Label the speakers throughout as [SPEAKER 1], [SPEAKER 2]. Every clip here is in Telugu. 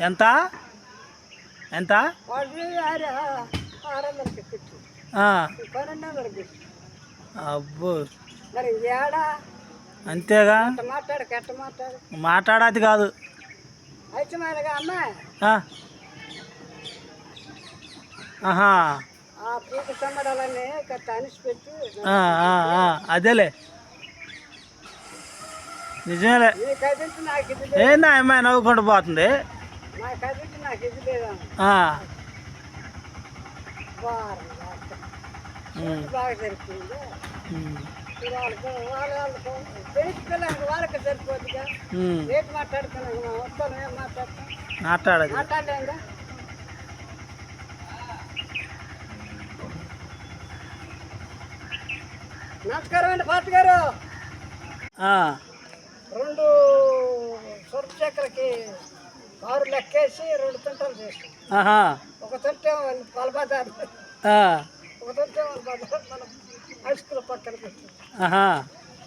[SPEAKER 1] ఎంత? ఎంత? అబ్బో. అంతేగా? మాట్లాడాది కాదు. అదేలే. నిజమేలే. ఏందా అమ్మాయి నవ్వుకుంటూ పోతుంది? మాట్లాడదు.
[SPEAKER 2] మాట్లాడలేంగా? నమస్కారం అండి పాత గారు. రెండు సొరపు కారు లెక్కేసి రెండు తుంటలు చేసి. ఒక తుంటే పలబజార్ ఒక తుంటే బజార్ మనం హై స్కూల్ పక్కన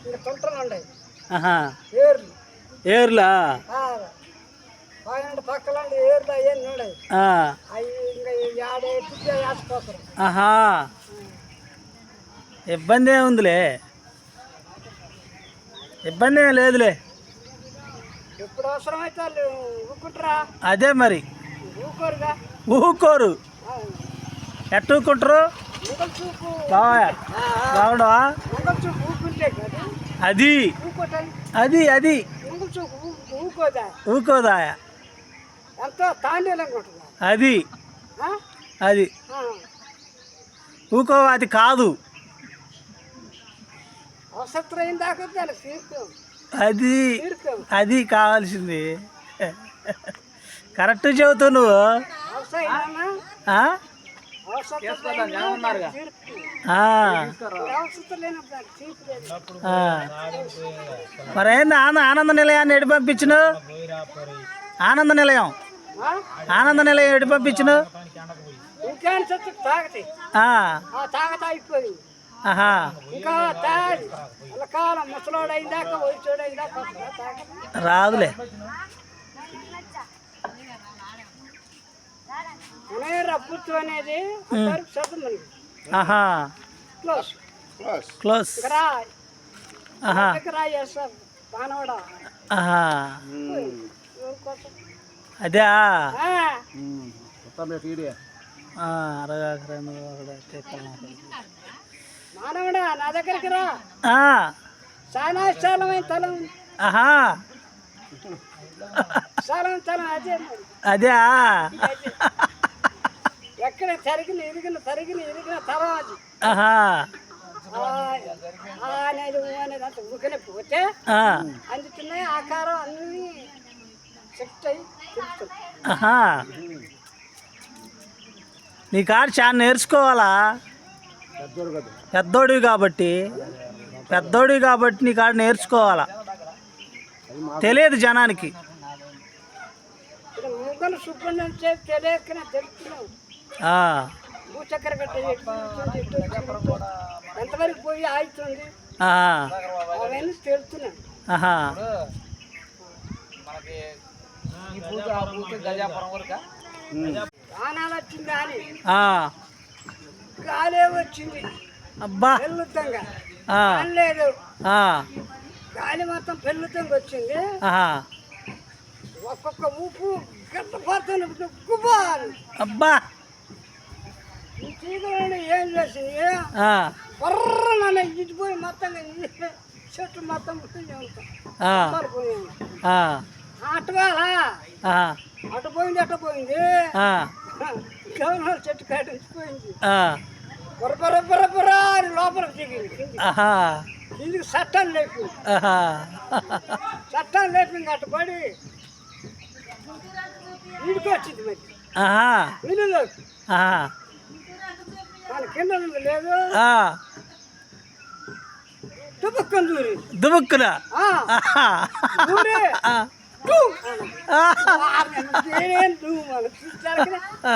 [SPEAKER 2] ఇంకా తుంటలు ఉన్నాయి ఏర్లు.
[SPEAKER 1] ఏర్లా?
[SPEAKER 2] పైన పక్కల ఏర్లు అవన్నీ ఉన్నాయి అవి ఇంకా యాడే పిచ్చే వేసిపోతారు
[SPEAKER 1] ఆహా. ఇబ్బంది ఏముందిలే ఇబ్బంది ఏం లేదులే.
[SPEAKER 2] ఎప్పుడు అవసరమైతే వాళ్ళు ఊరుకుంటారా?
[SPEAKER 1] అదే మరి.
[SPEAKER 2] ఊరుకోరుగా?
[SPEAKER 1] ఊకోరు ఎట్ట బావా బాగుండవా
[SPEAKER 2] ఊరుకుంటే కదా.
[SPEAKER 1] అది. అది అది.
[SPEAKER 2] ఊకోదా
[SPEAKER 1] అది? అది. ఊకో అది కాదు.
[SPEAKER 2] అవసరం దాకా
[SPEAKER 1] అది అది కావాల్సింది. కరెక్ట్ చెబుతావు నువ్వు. మరేంది ఆనంద ఆనంద నిలయాన్ని ఎడి పంపించును? ఆనంద నిలయం? ఆనంద నిలయం ఎడి పంపించును?
[SPEAKER 2] ఇంకా కాలం ముసలోడు అయిందాక వయసోడు అయిందాక తాగదు
[SPEAKER 1] రాదులే
[SPEAKER 2] పుత్తు అనేది క్లోజ్
[SPEAKER 1] క్లోజ్ అదే
[SPEAKER 2] ఆ,
[SPEAKER 1] అరగా
[SPEAKER 2] మానవుడా నా దగ్గరికి రా.
[SPEAKER 1] ఆ.
[SPEAKER 2] చాలా విశాలమైన తలం.
[SPEAKER 1] ఆహా.
[SPEAKER 2] విశాలమైన తలం అదే
[SPEAKER 1] అదే
[SPEAKER 2] ఎక్కడ తరిగిన ఇరిగిన తరిగిన ఇరిగిన తలం అది.
[SPEAKER 1] ఆహా.
[SPEAKER 2] అనేది అంత ఊకనే పోతే ఆకారం అన్నీ అయ్యి
[SPEAKER 1] నీ కాడ చాలా నేర్చుకోవాలా? పెద్దోడివి కాబట్టి పెద్దోడివి కాబట్టి నీ కాడ నేర్చుకోవాలా? తెలియదు జనానికి. ఆ,
[SPEAKER 2] ఎంతవరకు పోయి వానాలు వచ్చింది గాలే వచ్చింది.
[SPEAKER 1] అబ్బా.
[SPEAKER 2] పెళ్ళుతంగా లేదు గాలి మొత్తం పెళ్ళుతంగా వచ్చింది. ఒక్కొక్క ఊపు గట్ట పడుతున్నప్పుడు గుబాలు
[SPEAKER 1] అబ్బా.
[SPEAKER 2] ఈ చీకటి ఏం చేసింది?
[SPEAKER 1] ఆ,
[SPEAKER 2] బర్ర నన్ను ఇటుపోయి మొత్తం చెట్టు మొత్తం అటువాలా అటు పోయింది అటు పోయింది. గవర్నర్ చెట్టు కాటించిపోయింది
[SPEAKER 1] ఆ,
[SPEAKER 2] బొర బొర బొర బొర అని లోపలికి దిగింది.
[SPEAKER 1] ఆహా.
[SPEAKER 2] కిందికి చట్టాలు లేపింది
[SPEAKER 1] ఆహా.
[SPEAKER 2] చట్టాలు లేపింది అటు పడి వచ్చింది మరి.
[SPEAKER 1] ఆహా.
[SPEAKER 2] కింద ఉంది లేదు.
[SPEAKER 1] ఆ,
[SPEAKER 2] తుపక్కని దూరి.
[SPEAKER 1] దుబుక్కున?
[SPEAKER 2] ఆ,
[SPEAKER 1] ఆహా.
[SPEAKER 2] దూరి.
[SPEAKER 1] ఆ,
[SPEAKER 2] టూ
[SPEAKER 1] ఆహా,
[SPEAKER 2] నేనేం నువ్వు మనం చూస్తాను
[SPEAKER 1] ఆ,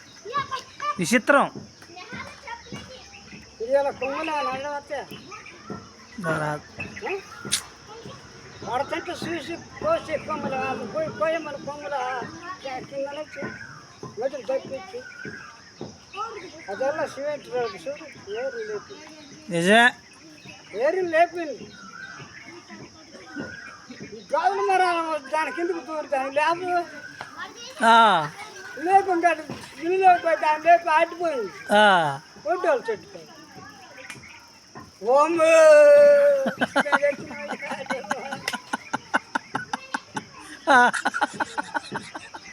[SPEAKER 1] విచిత్రం.
[SPEAKER 2] కొమ్ములు. పడుతుంటే చూసి కోసి కొమ్మలు పోయి కోయమ్మల కొమ్మల కింద నుంచి మొదలు తప్పించి. అదెల్లా సిమెంట్ రోడ్డు చూడు ఏరు లేపి.
[SPEAKER 1] నిజమే.
[SPEAKER 2] ఏరు లేపింది గాజులు మరాలు దాని కిందకు పోయి దాని లేపి? ఆడిపోయింది
[SPEAKER 1] ఆ.
[SPEAKER 2] ఒడ్డోలు చెట్టుపై ఓము
[SPEAKER 1] ఆ,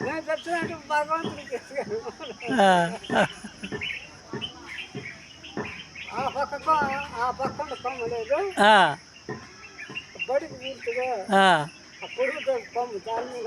[SPEAKER 2] నేను చచ్చినట్టు భగవంతుడికి ఇస్తాను.
[SPEAKER 1] ఆ,
[SPEAKER 2] ఆ పక్క కొ- ఆ పక్కన కొమ్మ లేదు
[SPEAKER 1] ఆ,
[SPEAKER 2] బడికి పూర్తిగా
[SPEAKER 1] ఆ,
[SPEAKER 2] ఆ పొడుగుతో కొమ్మ దాని మీద